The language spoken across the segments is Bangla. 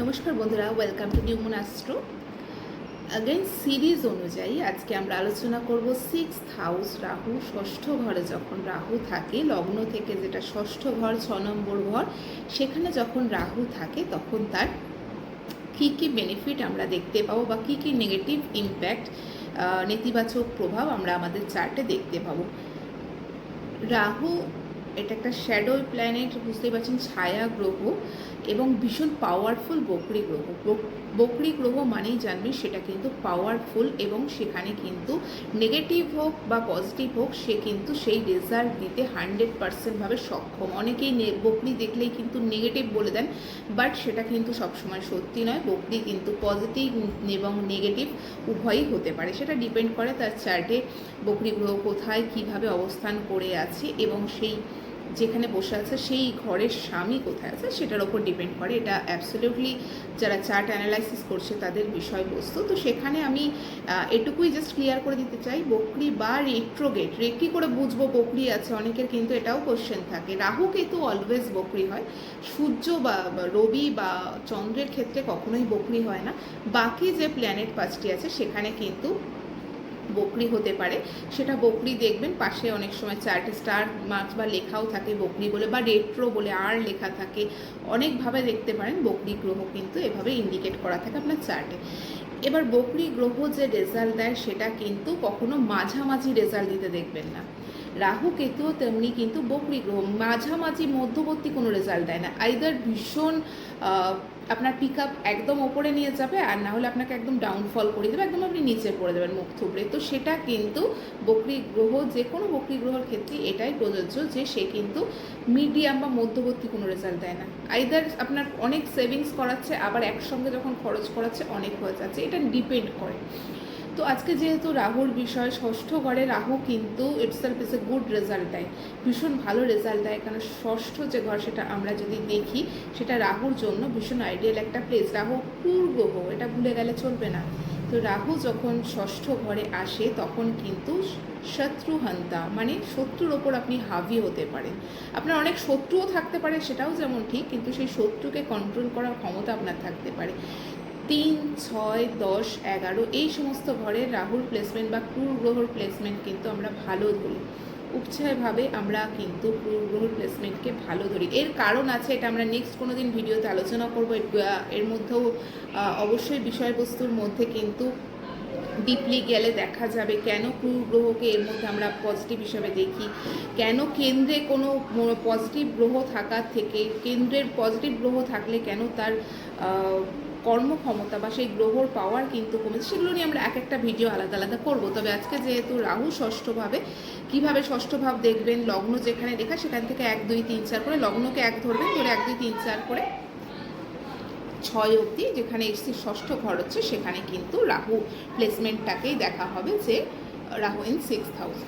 নমস্কার বন্ধুরা ওয়েলকাম টু নিউমন অ্যাস্ট্রো অ্যাগেন সিরিজ অনুযায়ী আজকে আমরা আলোচনা করব সিক্স হাউস রাহু, ষষ্ঠ ঘরে যখন রাহু থাকে, লগ্ন থেকে যেটা ষষ্ঠ ঘর, ছ নম্বর ঘর, সেখানে যখন রাহু থাকে, তখন তার কী কী বেনিফিট আমরা দেখতে পাবো বা কী কী নেগেটিভ ইম্প্যাক্ট নেতিবাচক প্রভাব আমরা আমাদের চার্টে দেখতে পাবো। রাহু এটা একটা শ্যাডো প্ল্যানেট বুঝতেই পারছেন, ছায়া গ্রহ এবং ভীষণ পাওয়ারফুল বকরি গ্রহ। বক- বকরি গ্রহ মানেই জানবেন সেটা কিন্তু পাওয়ারফুল এবং সেখানে কিন্তু নেগেটিভ হোক বা পজিটিভ হোক, সে কিন্তু সেই রেজাল্ট দিতে হান্ড্রেড পার্সেন্টভাবে সক্ষম। অনেকেই বকরি দেখলেই কিন্তু নেগেটিভ বলে দেন বাট সেটা কিন্তু সবসময় সত্যি নয়। বকরি কিন্তু পজিটিভ এবং নেগেটিভ উভয়ই হতে পারে। সেটা ডিপেন্ড করে তার চার্টে বকরি গ্রহ কোথায়, কীভাবে অবস্থান করে আছে এবং সেই যেখানে বসে আছে, সেই ঘরের স্বামী কোথায় আছে সেটার ওপর ডিপেন্ড করে। এটা অ্যাবসলিউটলি যারা চার্ট অ্যানালাইসিস করছে তাদের বিষয়বস্তু। তো সেখানে আমি এটুকুই জাস্ট ক্লিয়ার করে দিতে চাই, বকরি বা রেট্রোগেট রে কী করে বুঝব বকরি আছে? অনেকের কিন্তু এটাও কোশ্চেন থাকে। রাহু কেতু অলওয়েজ বকরি হয়। সূর্য বা বা রবি বা চন্দ্রের ক্ষেত্রে কখনোই বকরি হয় না। বাকি যে প্ল্যানেট পাঁচটি আছে সেখানে কিন্তু বকরি হতে পারে। সেটা বকরি দেখবেন, পাশে অনেক সময় চার্টে স্টার মার্কস বা লেখাও থাকে বকরি বলে বা রেট্রো বলে আর লেখা থাকে। অনেকভাবে দেখতে পারেন, বকরি গ্রহ কিন্তু এভাবে ইন্ডিকেট করা থাকে আপনার চার্টে এবার বকরি গ্রহ যে রেজাল্ট দেয়, সেটা কিন্তু কখনো মাঝামাঝি রেজাল্ট দিতে দেখবেন না। রাহু কেতুও তেমনি কিন্তু বকরি গ্রহ মাঝামাঝি, মধ্যবর্তী কোনো রেজাল্ট দেয় না। আইদার ভীষণ আপনার পিক আপ একদম ওপরে নিয়ে যাবে আর না হলে আপনাকে একদম ডাউনফল করে দেবে, একদম আপনি নিচে পড়ে দেবেন মুখ থুবড়ে। তো সেটা কিন্তু বকরি গ্রহ যে কোনো বকরি গ্রহর ক্ষেত্রে এটাই প্রযোজ্য যে সে কিন্তু মিডিয়াম বা মধ্যবর্তী কোনো রেজাল্ট দেয় না। আইদার আপনার অনেক সেভিংস করাচ্ছে, আবার একসঙ্গে যখন খরচ করাচ্ছে, অনেক হয়ে যাচ্ছে। এটা ডিপেন্ড করে। তো আজকে যেহেতু রাহুর বিষয়, ষষ্ঠ ঘরে রাহু কিন্তু itself is a good result দেয়। ভীষণ ভালো রেজাল্ট দেয় কারণ ষষ্ঠ যে ঘর সেটা আমরা যদি দেখি, সেটা রাহুর জন্য ভীষণ আইডিয়াল একটা প্লেস রাহু ক্রূর গ্রহ, এটা ভুলে গেলে চলবে না। তো রাহু যখন ষষ্ঠ ঘরে আসে, তখন কিন্তু শত্রুহান্তা মানে শত্রুর ওপর আপনি হাবি হতে পারেন। আপনার অনেক শত্রুও থাকতে পারে, সেটাও যেমন ঠিক, কিন্তু সেই শত্রুকে কন্ট্রোল করার ক্ষমতা আপনার থাকতে পারে। তিন, ছয়, দশ, এগারো, এই সমস্ত ঘরের রাহুর প্লেসমেন্ট বা ক্রুর গ্রহর প্লেসমেন্ট কিন্তু আমরা ভালো ধরি। উৎসাহভাবে আমরা কিন্তু গ্রহর প্লেসমেন্টকে ভালো ধরি। এর কারণ আছে, এটা আমরা নেক্সট কোনো দিন ভিডিওতে আলোচনা করব। এর- মধ্যেও অবশ্যই বিষয়বস্তুর মধ্যে কিন্তু ডিপলি গেলে দেখা যাবে কেন ক্রুর গ্রহকে এর মধ্যে আমরা পজিটিভ হিসাবে দেখি। কেন কেন্দ্রে কোনো পজিটিভ গ্রহ থাকার থেকে, কেন্দ্রের পজিটিভ গ্রহ থাকলে কেন তার কর্মক্ষমতা বা সেই গ্রহর পাওয়ার কিন্তু কমেছে, সেগুলো নিয়ে আমরা এক একটা ভিডিও আলাদা আলাদা করব। তবে আজকে যেহেতু রাহু ষষ্ঠভাবে, কীভাবে ষষ্ঠ ভাব দেখবেন, লগ্ন যেখানে লেখা সেখান থেকে এক, দুই, তিন, চার করে, লগ্নকে এক ধরবেন, ধরে এক, দুই, তিন, চার করে ছয় অবধি যেখানে এসসি ষষ্ঠ ঘর হচ্ছে, সেখানে কিন্তু রাহু প্লেসমেন্টটাকেই দেখা হবে যে, রাহু ইন সিক্স হাউস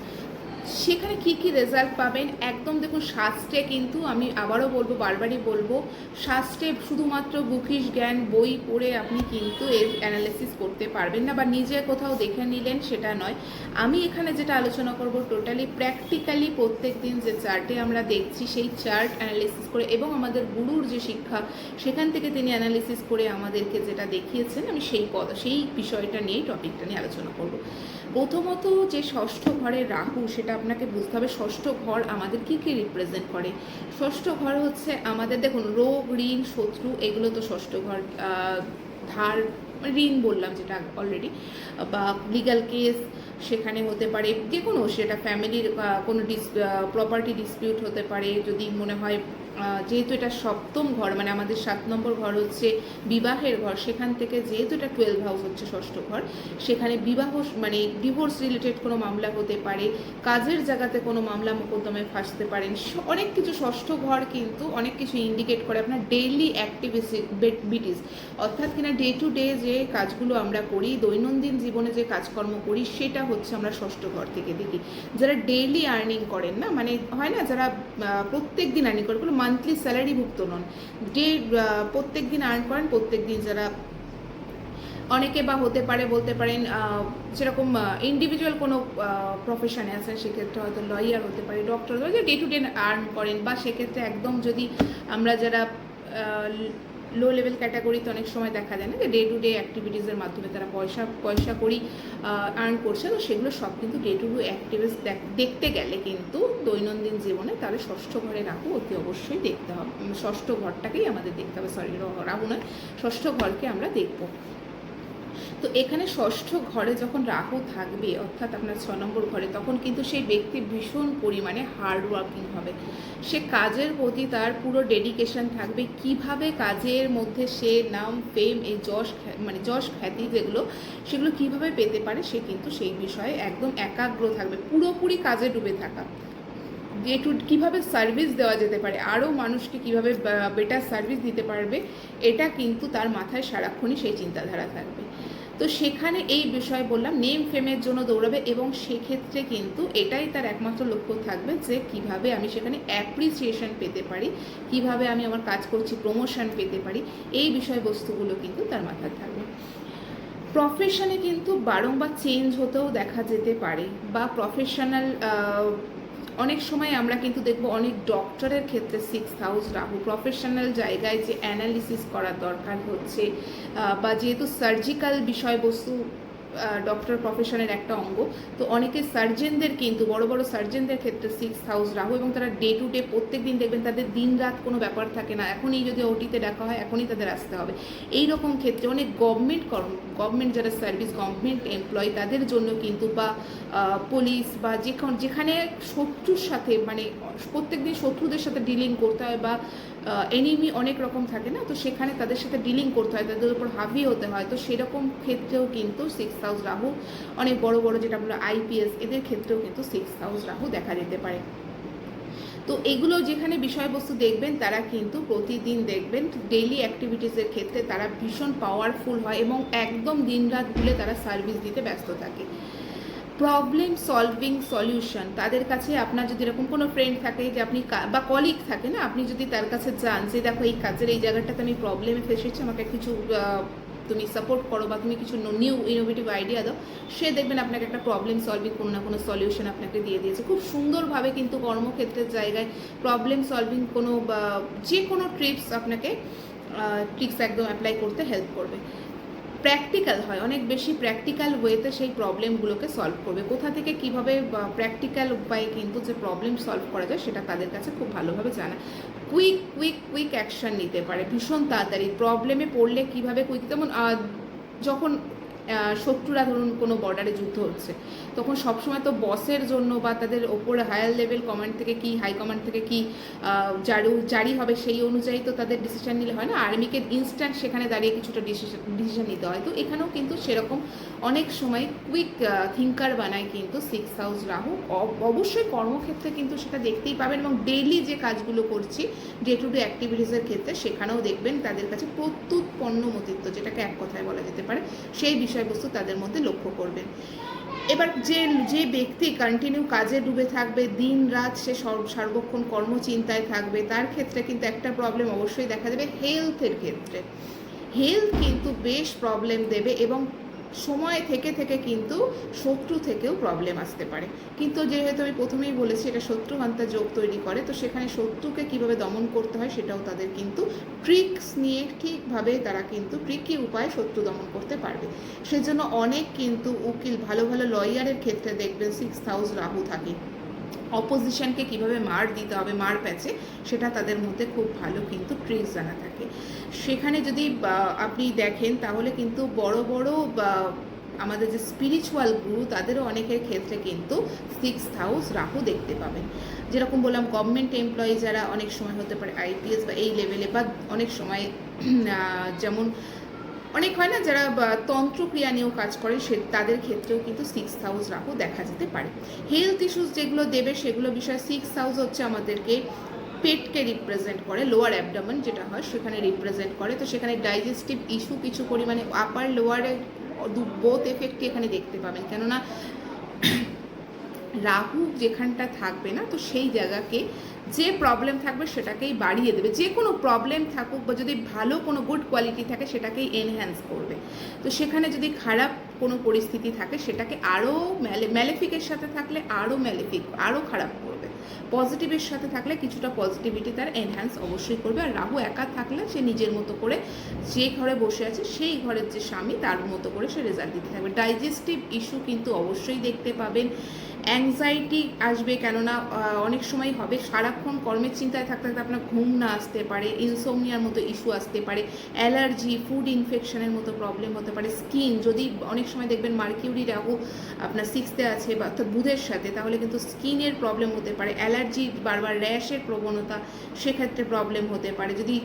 সেখানে কি কি রেজাল্ট পাবেন? একদম দেখুন, শাস্ত্রে কিন্তু আমি আবারও বলব, বারবারই বলব, শাস্ত্রে শুধুমাত্র বুকিশ জ্ঞান বই পড়ে আপনি কিন্তু এর অ্যানালিসিস করতে পারবেন না বা নিজে কোথাও দেখে নিলেন সেটা নয়। আমি এখানে যেটা আলোচনা করব টোটালি প্র্যাকটিক্যালি প্রত্যেক দিন যে চার্টে আমরা দেখছি, সেই চার্ট অ্যানালিসিস করে এবং আমাদের গুরুর যে শিক্ষা, সেখান থেকে তিনি অ্যানালিসিস করে আমাদেরকে যেটা দেখিয়েছেন, আমি সেই পদ, সেই বিষয়টা নিয়েই টপিকটা নিয়ে আলোচনা করব। প্রথমত যে ষষ্ঠ ঘরের রাহু, সেটা আপনাকে বুঝতে হবে। ষষ্ঠ ঘর আমাদের কি কি রিপ্রেজেন্ট করে? ষষ্ঠ ঘর হচ্ছে আমাদের, দেখুন, রোগ, ঋণ, শত্রু, এগুলো তো ষষ্ঠ ঘর ধার, ঋণ বললাম যেটা অলরেডি বা লিগ্যাল কেস সেখানে হতে পারে যে কোনো সেটা ফ্যামিলির কোনো ডিস প্রপার্টি ডিসপিউট হতে পারে, যদি মনে হয় যেহেতু এটা সপ্তম ঘর মানে আমাদের সাত নম্বর ঘর হচ্ছে বিবাহের ঘর, সেখান থেকে যেহেতু এটা টুয়েলভ হাউস হচ্ছে ষষ্ঠ ঘর, সেখানে বিবাহ মানে ডিভোর্স রিলেটেড কোনো মামলা হতে পারে, কাজের জায়গাতে কোনো মামলা মোকদ্দমায় ফাঁসতে পারেন অনেক কিছু ষষ্ঠ ঘর কিন্তু অনেক কিছু ইন্ডিকেট করে আপনার ডেইলি অ্যাক্টিভিটিস অর্থাৎ কিনা ডে টু ডে যে কাজগুলো আমরা করি, দৈনন্দিন জীবনে যে কাজকর্ম করি, সেটা হচ্ছে আমরা ষষ্ঠ ঘর থেকে দেখি। যারা ডেইলি আর্নিং করেন না মানে হয় না, যারা প্রত্যেক দিন আর্নিং কোনো মান্থলি স্যালারিভুক্ত নন। যে প্রত্যেক দিন আর্ন করেন, প্রত্যেক দিন যারা অনেকে বা হতে পারে, বলতে পারেন সেরকম ইন্ডিভিজুয়াল কোনো প্রফেশনে আছেন, সেক্ষেত্রে হয়তো লয়ার হতে পারে doctor day to day earn করেন। বা সেক্ষেত্রে একদম যদি আমরা যারা লো লেভেল ক্যাটাগরিতে অনেক সময় দেখা যায় না যে ডে টু ডে অ্যাক্টিভিটিসের মাধ্যমে তারা পয়সা পয়সা করি আর্ন করছে। তো সেগুলো সব কিন্তু ডে টু ডে অ্যাক্টিভিটিস দেখতে গেলে কিন্তু দৈনন্দিন জীবনে তাহলে ষষ্ঠ ঘরে রাহু অতি অবশ্যই দেখতে হবে। ষষ্ঠ ঘরটাকেই আমাদের দেখতে হবে। সরি রাহু নয় ষষ্ঠ ঘরকে আমরা দেখব। তো এখানে ষষ্ঠ ঘরে যখন রাহু থাকবে, অর্থাৎ আপনার ছ নম্বর ঘরে, তখন কিন্তু সেই ব্যক্তি ভীষণ পরিমাণে হার্ড ওয়ার্কিং হবে। সে কাজের প্রতি তার পুরো ডেডিকেশন থাকবে। কীভাবে কাজের মধ্যে সে নাম ফেম এই যশ মানে যশ খ্যাতি যেগুলো, সেগুলো কীভাবে পেতে পারে, সে কিন্তু সেই বিষয়ে একদম একাগ্র থাকবে। পুরোপুরি কাজে ডুবে থাকা। ডে টু কীভাবে সার্ভিস দেওয়া যেতে পারে, আরও মানুষকে কীভাবে বেটার সার্ভিস দিতে পারবে, এটা কিন্তু তার মাথায় সারাক্ষণই সেই চিন্তাধারা থাকবে। তো সেখানে এই বিষয় বললাম নেম ফেমের জন্য দৌড়াবে এবং সেক্ষেত্রে কিন্তু এটাই তার একমাত্র লক্ষ্য থাকবে যে কীভাবে আমি সেখানে অ্যাপ্রিসিয়েশন পেতে পারি, কীভাবে আমি আমার কাজ করছি প্রমোশন পেতে পারি, এই বিষয়বস্তুগুলো কিন্তু তার মাথায় থাকবে। প্রফেশনে কিন্তু বারংবার চেঞ্জ হতেও দেখা যেতে পারে বা প্রফেশনাল অনেক সময় আমরা কিন্তু দেখব অনেক ডক্টরের ক্ষেত্রে সিক্স হাউস রাহু প্রফেশনাল জায়গায় যে অ্যানালিসিস করার দরকার হচ্ছে বা যেহেতু সার্জিক্যাল বিষয়বস্তু ডক্টর প্রফেশনের একটা অঙ্গ। তো অনেকে সার্জেনদের কিন্তু, বড় বড় সার্জেনদের ক্ষেত্রে সিক্স হাউস রাহু এবং তারা ডে টু ডে প্রত্যেক দিন দেখবেন তাদের দিন রাত কোনো ব্যাপার থাকে না। এখনই যদি ওটিতে ডাকা হয়, এখনই তাদের আসতে হবে। এই রকম ক্ষেত্রে অনেক গভর্নমেন্ট কর্ম গভর্নমেন্ট যারা সার্ভিস গভর্নমেন্ট এমপ্লয় তাদের জন্য কিন্তু বা পুলিশ বা যেখান, যেখানে শত্রুর সাথে মানে প্রত্যেক দিন শত্রুদের সাথে ডিলিং করতে হয় বা এনিমি অনেক রকম থাকে না? তো সেখানে তাদের সাথে ডিলিং করতে হয়, তাদের উপর হাভি হতে হয়। তো সেরকম ক্ষেত্রেও কিন্তু সিক্স হাউস রাহু অনেক বড় বড় যেটা আমরা আইপিএস এদের ক্ষেত্রেও কিন্তু সিক্স হাউস রাহু দেখা যেতে পারে। তো এগুলো যেখানে বিষয়বস্তু দেখবেন, তারা কিন্তু প্রতিদিন দেখবেন ডেইলি অ্যাক্টিভিটিসের ক্ষেত্রে তারা ভীষণ পাওয়ারফুল হয় এবং একদম দিনরাত ভুলে তারা সার্ভিস দিতে ব্যস্ত থাকে। প্রবলেম সলভিং সলিউশন তাদের কাছে আপনার যদি এরকম কোনো ফ্রেন্ড থাকে যে আপনি বা কলিগ থাকে না, আপনি যদি তার কাছে যান যে দেখো এই কাজের, এই জায়গাটাতে আমি প্রবলেমে ফেসেছি আমাকে কিছু তুমি সাপোর্ট করো বা তুমি কিছু নিউ ইনোভেটিভ আইডিয়া দাও, সে দেখবেন আপনাকে একটা প্রবলেম সলভিং কোনো না কোনো সলিউশন আপনাকে দিয়ে দিয়েছে। খুব সুন্দরভাবে কিন্তু কর্মক্ষেত্রের জায়গায় প্রবলেম সলভিং কোনো বা যে কোনো ট্রিপস আপনাকে ট্রিক্স একদম অ্যাপ্লাই করতে হেল্প করবে। প্র্যাকটিক্যাল হয়, অনেক বেশি প্র্যাকটিক্যাল ওয়েতে সেই প্রবলেমগুলোকে সলভ করবে। কোথা থেকে কীভাবে প্র্যাকটিক্যাল উপায়ে কিন্তু যে প্রবলেম সলভ করা যায় সেটা তাদের কাছে খুব ভালোভাবে জানা। কুইক কুইক কুইক অ্যাকশন নিতে পারে, ভীষণ তাড়াতাড়ি। প্রবলেমে পড়লে কীভাবে কুইক যেমন যখন শত্রুরা ধরুন কোনো বর্ডারে যুদ্ধ হচ্ছে। তখন সবসময় তো বসের জন্য বা তাদের ওপরে হায়ার লেভেল কমান্ড থেকে কি হাই কমান্ড থেকে কি জারি জারি হবে সেই অনুযায়ী তো তাদের ডিসিশন নিলে হয় না। আর্মিকে ইনস্ট্যান্ট সেখানে দাঁড়িয়ে কিছুটা ডিসিশন ডিসিশন নিতে হয়। তো এখানেও কিন্তু সেরকম অনেক সময় কুইক থিঙ্কার বানায় কিন্তু সিক্স হাউস রাহু। অব- অবশ্যই কর্মক্ষেত্রে কিন্তু সেটা দেখতেই পাবেন এবং ডেইলি যে কাজগুলো করছি ডে টু ডে অ্যাক্টিভিটিসের ক্ষেত্রে সেখানেও দেখবেন তাদের কাছে প্রত্যুৎ পণ্যমতিত্ব, যেটাকে এক কথায় বলা যেতে পারে, সেই বিষয়বস্তু তাদের মধ্যে লক্ষ্য করবেন। এবার যে যে ব্যক্তি কন্টিনিউ কাজে ডুবে থাকবে, দিন রাত সে সর- সর্বক্ষণ কর্মচিন্তায় থাকবে, তার ক্ষেত্রে কিন্তু একটা প্রবলেম অবশ্যই দেখা দেবে হেলথের ক্ষেত্রে। হেলথ কিন্তু বেশ প্রবলেম দেবে এবং সময় থেকে থেকে কিন্তু শত্রু থেকেও প্রবলেম আসতে পারে। কিন্তু যেহেতু আমি প্রথমেই বলেছি এটা শত্রু শত্রুহান্তা যোগ তৈরি করে, তো সেখানে শত্রুকে কীভাবে দমন করতে হয় সেটাও তাদের কিন্তু ট্রিক্স নিয়ে ঠিকভাবে তারা কিন্তু ট্রিকি উপায়ে শত্রু দমন করতে পারবে। সেজন্য অনেক কিন্তু উকিল, ভালো ভালো লয়ারের ক্ষেত্রে দেখবেন সিক্স হাউস রাহু থাকে। অপোজিশনকে কীভাবে মার দিতে হবে, মার প্যাচে, সেটা তাদের মধ্যে খুব ভালো কিন্তু ট্রিক্স জানা থাকে। সেখানে যদি আপনি দেখেন, তাহলে কিন্তু বড় বড় আমাদের যে স্পিরিচুয়াল গুরু তাদেরও অনেকের ক্ষেত্রে কিন্তু সিক্স হাউস রাহু দেখতে পাবেন। যেরকম বললাম গভর্নমেন্ট এমপ্লয়ি যারা অনেক সময় হতে পারে আইপিএস বা এই লেভেলে বা অনেক সময় যেমন অনেক হয় না যারা তন্ত্রক্রিয়া নিয়েও কাজ করে, সে তাদের ক্ষেত্রেও কিন্তু সিক্স হাউস রাহু দেখা যেতে পারে। হেলথ ইস্যুস যেগুলো দেবে, সেগুলো বিষয়ে সিক্স হাউস হচ্ছে আমাদেরকে পেটকে রিপ্রেজেন্ট করে লোয়ার অ্যাবডামন যেটা হয়, সেখানে রিপ্রেজেন্ট করে। তো সেখানে ডাইজেস্টিভ ইস্যু কিছু পরিমাণে আপার লোয়ারে বোথ এফেক্টই এখানে দেখতে পাবেন। কেননা রাহু যেখানটা থাকবে না, তো সেই জায়গাকে যে প্রবলেম থাকবে সেটাকেই বাড়িয়ে দেবে। যে কোনো প্রবলেম থাকুক বা যদি ভালো কোনো গুড কোয়ালিটি থাকে সেটাকেই এনহ্যান্স করবে। তো সেখানে যদি খারাপ কোনো পরিস্থিতি থাকে সেটাকে আরও ম্যালে ম্যালেফিকের সাথে থাকলে আরও ম্যালেফিক আরও খারাপ করবে। পজিটিভের সাথে থাকলে কিছুটা পজিটিভিটি তার এনহ্যান্স অবশ্যই করবে। আর রাহু একা থাকলে সে নিজের মতো করে যে ঘরে বসে আছে, সেই ঘরের যে স্বামী, তার মতো করে সে রেজাল্ট দিতে থাকবে। ডাইজেস্টিভ ইস্যু কিন্তু অবশ্যই দেখতে পাবেন। অ্যাংজাইটি আসবে কেননা অনেক সময় হবে সারাক্ষণ কর্মের চিন্তায় থাকতে থাকতে আপনার ঘুম না আসতে পারে ইনসোমনিয়ার মতো ইস্যু আসতে পারে অ্যালার্জি ফুড ইনফেকশনের মতো প্রবলেম হতে পারে স্কিন যদি অনেক সময় দেখবেন মার্কিউরি রাহু আপনার সিক্সতে আছে বা অর্থাৎ বুধের সাথে, তাহলে কিন্তু স্কিনের প্রবলেম হতে পারে অ্যালার্জি বারবার র্যাশের প্রবণতা সেক্ষেত্রে প্রবলেম হতে পারে, যদি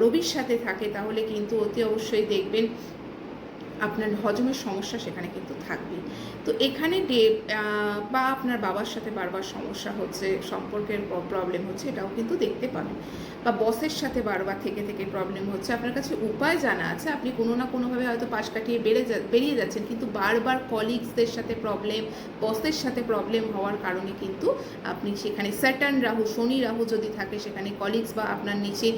রবির সাথে থাকে তাহলে কিন্তু অতি অবশ্যই দেখবেন আপনার হজমের সমস্যা সেখানে কিন্তু থাকবে। তো এখানে ডে বা আপনার বাবার সাথে বারবার সমস্যা হচ্ছে, সম্পর্কের প্রবলেম হচ্ছে, এটাও কিন্তু দেখতে পাবেন। বা বসের সাথে বারবার থেকে থেকে প্রবলেম হচ্ছে, আপনার কাছে উপায় জানা আছে, আপনি কোনো না কোনোভাবে হয়তো পাশ কাটিয়ে বেড়ে যা বেরিয়ে যাচ্ছেন, কিন্তু বারবার কলিগসদের সাথে প্রবলেম বসের সাথে প্রবলেম হওয়ার কারণে কিন্তু আপনি সেখানে স্যাটার্ন রাহু, শনি রাহু যদি থাকে, সেখানে কলিগস বা আপনার নিচে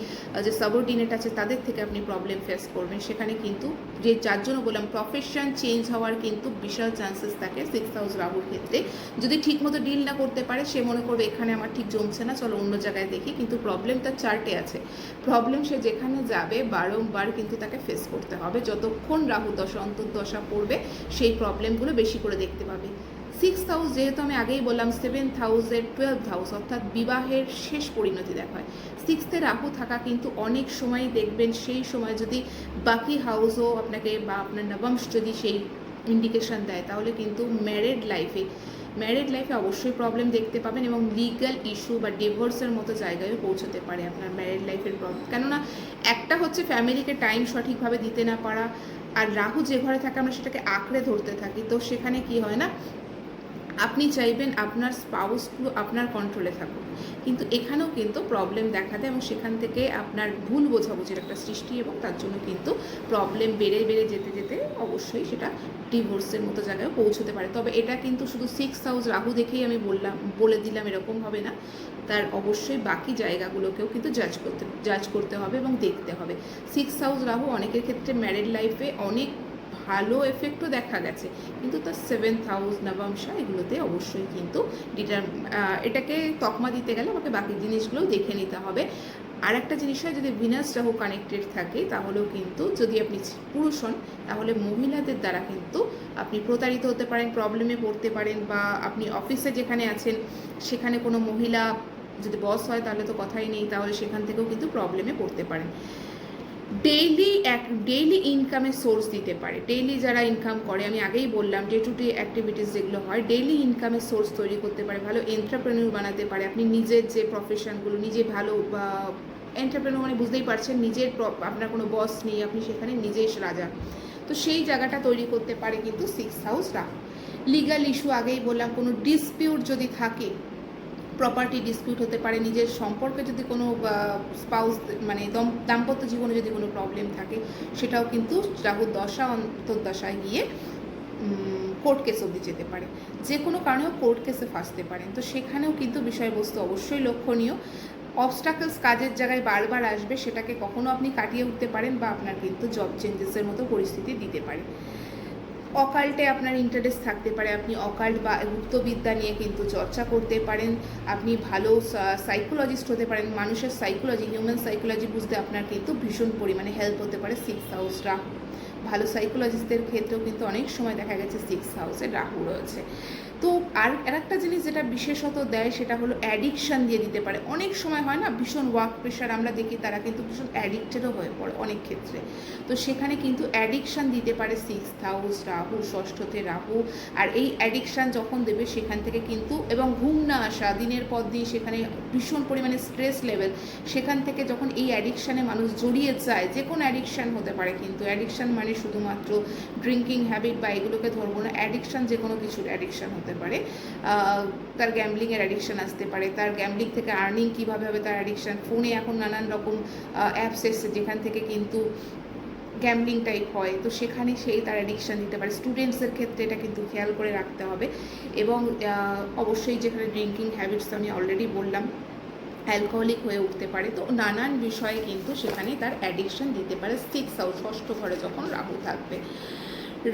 যে সাবঅর্ডিনেট আছে, তাদের থেকে আপনি প্রবলেম ফেস করবেন। সেখানে কিন্তু যে যার জন্য বললাম প্রফেশন চেঞ্জ হওয়ার কিন্তু বিশাল চান্সেস থাকে সিক্স হাউস রাহুর ক্ষেত্রে। যদি ঠিকমতো ডিল না করতে পারে, সে মনে করবে এখানে আমার ঠিক জমছে না, চলো অন্য জায়গায় দেখি। কিন্তু প্রবলেম তার চার্টে আছে। প্রবলেম সে যেখানে যাবে, বারংবার কিন্তু তাকে ফেস করতে হবে। যতক্ষণ রাহু দশা, অন্তর্দশা পড়বে, সেই প্রবলেমগুলো বেশি করে দেখতে পাবে। সিক্স হাউস যেহেতু আমি আগেই বললাম সেভেন্থ হাউসের টুয়েলভ হাউস অর্থাৎ বিবাহের শেষ পরিণতি দেখায়। সিক্সথে রাহু থাকা কিন্তু অনেক সময় দেখবেন সেই সময় যদি বাকি হাউসও আপনাকে বা আপনার নবংশ যদি সেই ইন্ডিকেশন দেয়, তাহলে কিন্তু ম্যারেড লাইফে ম্যারেড লাইফে অবশ্যই প্রবলেম দেখতে পাবেন এবং লিগ্যাল ইস্যু বা ডিভোর্সের মতো জায়গায় পৌঁছতে পারে আপনার ম্যারেড লাইফের প্রবলেম কেননা একটা হচ্ছে ফ্যামিলিকে টাইম সঠিকভাবে দিতে না পারা, আর রাহু যে ঘরে থাকে আমরা সেটাকে আঁকড়ে ধরতে থাকি। তো সেখানে কি হয় না আপনি চাইবেন আপনার স্পাউসগুলো আপনার কন্ট্রোলে থাকুক। কিন্তু এখানেও কিন্তু প্রবলেম দেখা দেয় এবং সেখান থেকে আপনার ভুল বোঝাবুঝির একটা সৃষ্টি এবং তার জন্য কিন্তু প্রবলেম বেড়ে বেড়ে যেতে যেতে অবশ্যই সেটা ডিভোর্সের মতো জায়গায় পৌঁছতে পারে। তবে এটা কিন্তু শুধু সিক্স হাউস রাহু দেখেই আমি বললাম, বলে দিলাম এরকম হবে না। তার অবশ্যই বাকি জায়গাগুলোকেও কিন্তু জাজ করতে জাজ করতে হবে এবং দেখতে হবে। সিক্স হাউস রাহু অনেকের ক্ষেত্রে ম্যারিড লাইফে অনেক ভালো এফেক্টও দেখা গেছে। কিন্তু তার সেভেন্থ হাউস নবংশা এগুলোতে অবশ্যই কিন্তু ডিটার এটাকে তকমা দিতে গেলে আমাকে বাকি জিনিসগুলোও দেখে নিতে হবে। আর একটা জিনিস হয়, যদি ভিনাস রাহু কানেক্টেড থাকে, তাহলেও কিন্তু যদি আপনি পুরুষ হন, তাহলে মহিলাদের দ্বারা কিন্তু আপনি প্রতারিত হতে পারেন প্রবলেমে পড়তে পারেন বা আপনি অফিসে যেখানে আছেন, সেখানে কোনো মহিলা যদি বস হয়, তাহলে তো কথাই নেই, তাহলে সেখান থেকেও কিন্তু প্রবলেমে পড়তে পারেন। ডেইলি এক ডেইলি ইনকামের সোর্স দিতে পারে। ডেইলি যারা ইনকাম করে, আমি আগেই বললাম ডে টু ডে অ্যাক্টিভিটিস যেগুলো হয় ডেইলি ইনকামের সোর্স তৈরি করতে পারে, ভালো এন্টারপ্রেনিউর বানাতে পারে। আপনি নিজের যে প্রফেশনগুলো নিজে ভালো এন্টারপ্রেনিউর মানে বুঝতেই পারছেন, নিজের আপনার কোনো বস নেই, আপনি সেখানে নিজেই রাজা। তো সেই জায়গাটা তৈরি করতে পারে কিন্তু সিক্স হাউস রাখ লিগাল ইস্যু আগেই বললাম, কোনো ডিসপিউট যদি থাকে প্রপার্টি ডিসপিউট হতে পারে, নিজের সম্পর্কে যদি কোনো স্পাউস মানে দম- দাম্পত্য জীবনে যদি কোনো প্রবলেম থাকে, সেটাও কিন্তু রাহুর দশা, অন্তর্দশায় গিয়ে কোর্ট কেস অবধি যেতে পারে। যে কোনো কারণেও কোর্ট কেসে ফাঁসতে পারেন। তো সেখানেও কিন্তু বিষয়বস্তু অবশ্যই লক্ষণীয়। অবস্টাকলস কাজের জায়গায় বারবার আসবে, সেটাকে কখনো আপনি কাটিয়ে উঠতে পারেন বা আপনার কিন্তু জব চেঞ্জেসের মতো পরিস্থিতি দিতে পারে। অকাল্টে আপনার ইন্টারেস্ট থাকতে পারে, আপনি অকাল্ট বা গুপ্তবিদ্যা নিয়ে কিন্তু চর্চা করতে পারেন, আপনি ভালো সাইকোলজিস্ট হতে পারেন, মানুষের সাইকোলজি হিউম্যান সাইকোলজি বুঝতে আপনার কিন্তু ভীষণ পরিমাণে হেল্প হতে পারে সিক্স হাউস রাহু ভালো সাইকোলজিস্টদের ক্ষেত্রেও কিন্তু অনেক সময় দেখা গেছে সিক্স হাউসে রাহু রয়েছে। তো আর আরেকটা জিনিস যেটা বিশেষত দেয় সেটা হলো অ্যাডিকশান দিয়ে দিতে পারে। অনেক সময় হয় না, ভীষণ ওয়ার্ক প্রেশার আমরা দেখি তারা কিন্তু ভীষণ অ্যাডিক্টেডও হয়ে পড়ে অনেক ক্ষেত্রে। তো সেখানে কিন্তু অ্যাডিকশান দিতে পারে সিক্স হাউস রাহু, ষষ্ঠতে রাহু, আর এই অ্যাডিকশান যখন দেবে সেখান থেকে কিন্তু এবং ঘুম না আসা, দিনের পর দিন সেখানে ভীষণ পরিমাণে স্ট্রেস লেভেল সেখান থেকে যখন এই অ্যাডিকশানে মানুষ জড়িয়ে যায় যে কোনো অ্যাডিকশান হতে পারে কিন্তু। অ্যাডিকশান মানে শুধুমাত্র ড্রিঙ্কিং হ্যাবিট বা এগুলোকে ধরবো না অ্যাডিকশান যে কোনো কিছুর অ্যাডিকশান হতে পারে। তার গ্যামলিংয়ের অ্যাডিকশান আসতে পারে। তার গ্যামলিং থেকে আর্নিং কীভাবে হবে তার অ্যাডিকশান ফোনে এখন নানান রকম অ্যাপস এসছে যেখান থেকে কিন্তু গ্যামলিং টাইপ হয়। তো সেখানে সেই তার অ্যাডিকশান দিতে পারে। স্টুডেন্টসের ক্ষেত্রে এটা কিন্তু খেয়াল করে রাখতে হবে। এবং অবশ্যই যেখানে ড্রিঙ্কিং হ্যাবিটস আমি অলরেডি বললাম অ্যালকোহলিক হয়ে উঠতে পারে। তো নানান বিষয়ে কিন্তু সেখানে তার অ্যাডিকশান দিতে পারে। সিক্স হাউস ষষ্ঠ ঘরে যখন রাহু থাকবে।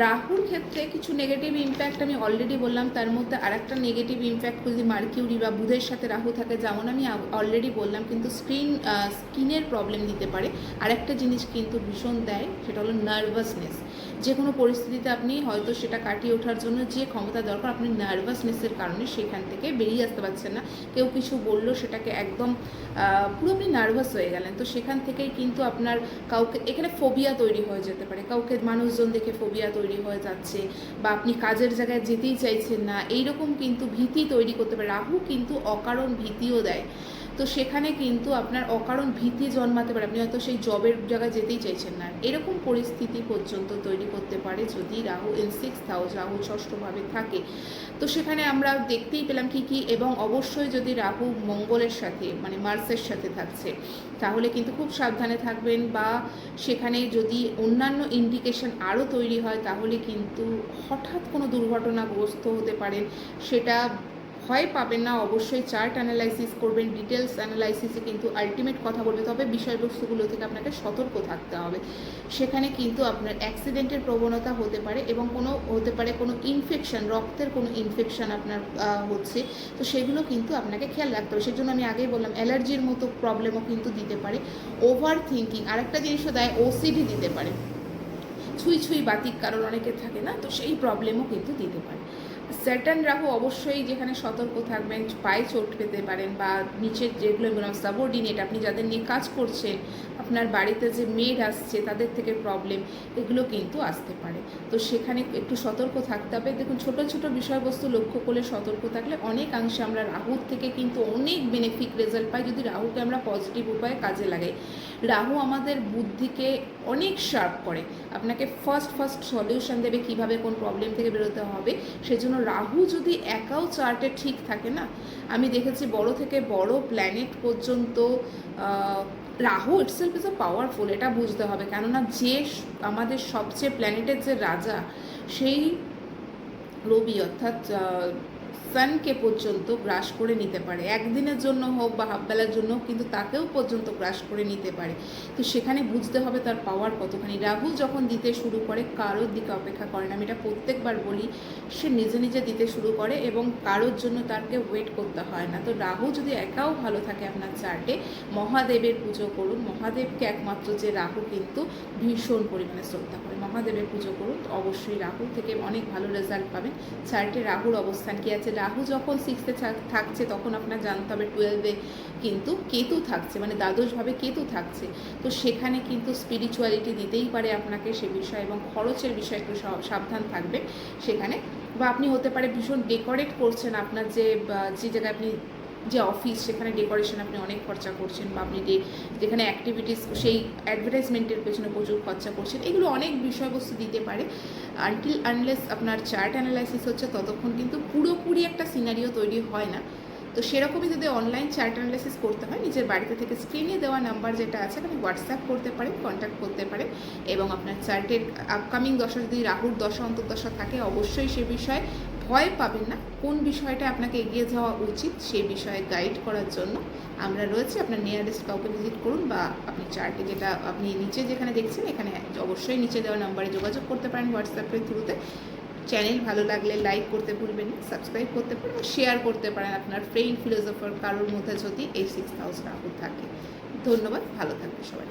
রাহুর ক্ষেত্রে কিছু নেগেটিভ ইম্প্যাক্ট আমি অলরেডি বললাম, তার মধ্যে আরেকটা নেগেটিভ ইম্প্যাক্ট যদি মার্কিউরি বা বুধের সাথে রাহু থাকে যেমন আমি অলরেডি বললাম, কিন্তু স্ক্রিন স্কিনের প্রবলেম দিতে পারে। আর একটা জিনিস কিন্তু ভীষণ দেয়, সেটা হলো নার্ভাসনেস যে কোনো পরিস্থিতিতে আপনি হয়তো সেটা কাটিয়ে ওঠার জন্য যে ক্ষমতা দরকার, আপনি নার্ভাসনেসের কারণে সেখান থেকে বেরিয়ে আসতে পারছেন না। কেউ কিছু বলল, সেটাকে একদম পুরো আপনি নার্ভাস হয়ে গেলেন। তো সেখান থেকেই কিন্তু আপনার কাউকে, এখানে ফোবিয়া তৈরি হয়ে যেতে পারে। কাউকে মানুষজন দেখে ফোবিয়া তৈরি হয়ে যাচ্ছে বা আপনি কাজের জায়গায় যেতেই চাইছেন না, এইরকম কিন্তু ভীতি তৈরি করতে পারে। রাহু কিন্তু অকারণ ভীতিও দেয়। তো সেখানে কিন্তু আপনার অকারণ ভীতি জন্মাতে পারে। আপনি হয়তো সেই জবের জায়গায় যেতেই চাইছেন না। এরকম পরিস্থিতি পর্যন্ত তৈরি করতে পারে যদি Rahu in six house Rahu ষষ্ঠভাবে থাকে। তো সেখানে আমরা দেখতেই পেলাম কি কি এবং অবশ্যই যদি রাহু মঙ্গলের সাথে মানে মার্সের সাথে থাকছে, তাহলে কিন্তু খুব সাবধানে থাকবেন বা সেখানে যদি অন্যান্য ইন্ডিকেশন আরও তৈরি হয়, তাহলে কিন্তু হঠাৎ কোনো দুর্ঘটনাগ্রস্ত হতে পারেন। সেটা ভয় পাবেন না, অবশ্যই চার্ট অ্যানালাইসিস করবেন ডিটেলস অ্যানালাইসিসে কিন্তু আলটিমেট কথা বলবে, তবে বিষয়বস্তুগুলো থেকে আপনাকে সতর্ক থাকতে হবে। সেখানে কিন্তু আপনার অ্যাক্সিডেন্টের প্রবণতা হতে পারে এবং কোনো, হতে পারে কোনো ইনফেকশন রক্তের কোনো ইনফেকশন আপনার হচ্ছে। তো সেগুলো কিন্তু আপনাকে খেয়াল রাখতে হবে। সেজন্য আমি আগেই বললাম, অ্যালার্জির মতো প্রবলেমও কিন্তু দিতে পারে। ওভার থিঙ্কিং আরেকটা জিনিসও দেয় ওসিডি দিতে পারে। ছুঁই ছুঁই বাতিক কারণ অনেকের থাকে না, তো সেই প্রবলেমও কিন্তু দিতে পারে। স্যাটার্ন রাহু অবশ্যই যেখানে সতর্ক থাকবেন, পায়ে চোট পেতে পারেন বা নিচের যেগুলো বললাম সাবঅর্ডিনেট আপনি যাদের নিয়ে কাজ করছেন, আপনার বাড়িতে যে মেড আসছে, তাদের থেকে প্রবলেম এগুলো কিন্তু আসতে পারে। তো সেখানে একটু সতর্ক থাকতে হবে। দেখুন, ছোট ছোট বিষয়বস্তু লক্ষ্য করলে সতর্ক থাকলে অনেকাংশে আমরা রাহুর থেকে কিন্তু অনেক বেনিফিট রেজাল্ট পাই। যদি রাহুকে আমরা পজিটিভ উপায়ে কাজে লাগাই, রাহু আমাদের বুদ্ধিকে অনেক শার্প করে। আপনাকে ফার্স্ট ফার্স্ট সলিউশন দেবে কীভাবে কোন প্রবলেম থেকে বেরোতে হবে। সেজন্য রাহু যদি একাও চার্টে ঠিক থাকে না, আমি দেখেছি বড় থেকে বড় প্ল্যানেট পর্যন্ত Rahu itself is a powerful এটা বুঝতে হবে। কেননা যে আমাদের সবচেয়ে প্ল্যানেটের যে রাজা, সেই রবি অর্থাৎ সানকে পর্যন্ত গ্রাস করে নিতে পারে। একদিনের জন্য হোক বা হাফবেলার জন্য হোক, কিন্তু তাকেও পর্যন্ত গ্রাস করে নিতে পারে। তো সেখানে বুঝতে হবে তার পাওয়ার কতখানি। রাহু যখন দিতে শুরু করে কারোর দিকে অপেক্ষা করে না। আমি এটা প্রত্যেকবার বলি সে নিজে নিজে দিতে শুরু করে এবং কারোর জন্য তাকে ওয়েট করতে হয় না। তো রাহু যদি একাও ভালো থাকে আপনার চার্টে মহাদেবের পুজো করুন। মহাদেবকে একমাত্র যে রাহু কিন্তু ভীষণ পরিমাণে শ্রদ্ধা করে। মহাদেবের পুজো করুন। অবশ্যই রাহু থেকে অনেক ভালো রেজাল্ট পাবেন। চার্টে রাহুর অবস্থান কি আছে রাহু যখন সিক্সে থাকছে, তখন আপনার জানতে হবে টুয়েলভে কিন্তু কেতু থাকছে মানে দ্বাদশভাবে কেতু থাকছে। তো সেখানে কিন্তু স্পিরিচুয়ালিটি দিতেই পারে আপনাকে সে বিষয়ে এবং খরচের বিষয়ে একটু সাবধান থাকবে সেখানে। বা আপনি হতে পারে ভীষণ ডেকোরেট করছেন আপনার যে যে জায়গায় আপনি যে অফিস সেখানে ডেকোরেশন আপনি অনেক খরচা করছেন বা আপনি যেখানে অ্যাক্টিভিটিস সেই অ্যাডভার্টাইজমেন্টের পেছনে প্রচুর খরচা করছেন, এগুলো অনেক বিষয়বস্তু দিতে পারে। আনটিল আনলেস আপনার চার্ট অ্যানালাইসিস হচ্ছে, ততক্ষণ কিন্তু পুরোপুরি একটা সিনারিও তৈরি হয় না। তো সেরকমই যদি অনলাইন চার্ট অ্যানালাইসিস করতে হয়, নিজের বাড়িতে থেকে স্ক্রিনে দেওয়া নাম্বার যেটা আছে, আপনি হোয়াটসঅ্যাপ করতে পারেন কন্ট্যাক্ট করতে পারেন এবং আপনার চার্টের আপকামিং দশা, যদি রাহুর দশা, অন্তর্দশা থাকে, অবশ্যই সে বিষয়ে ভয় পাবেন না। কোন বিষয়টা আপনাকে এগিয়ে যাওয়া উচিত সেই বিষয়ে গাইড করার জন্য আমরা রয়েছি। আপনার নিয়ারেস্ট কাউকে ভিজিট করুন বা আপনি চার্টে যেটা আপনি নিচে যেখানে দেখছেন, এখানে অবশ্যই নিচে দেওয়া নাম্বারে যোগাযোগ করতে পারেন হোয়াটসঅ্যাপের থ্রুতে চ্যানেল ভালো লাগলে লাইক করতে ভুলবেন সাবস্ক্রাইব করতে পারেন শেয়ার করতে পারেন আপনার ফ্রেন্ড ফিলোসফার কারোর মধ্যে যদি এই সিক্স রাহুল থাকে। ধন্যবাদ, ভালো থাকবে সবাই।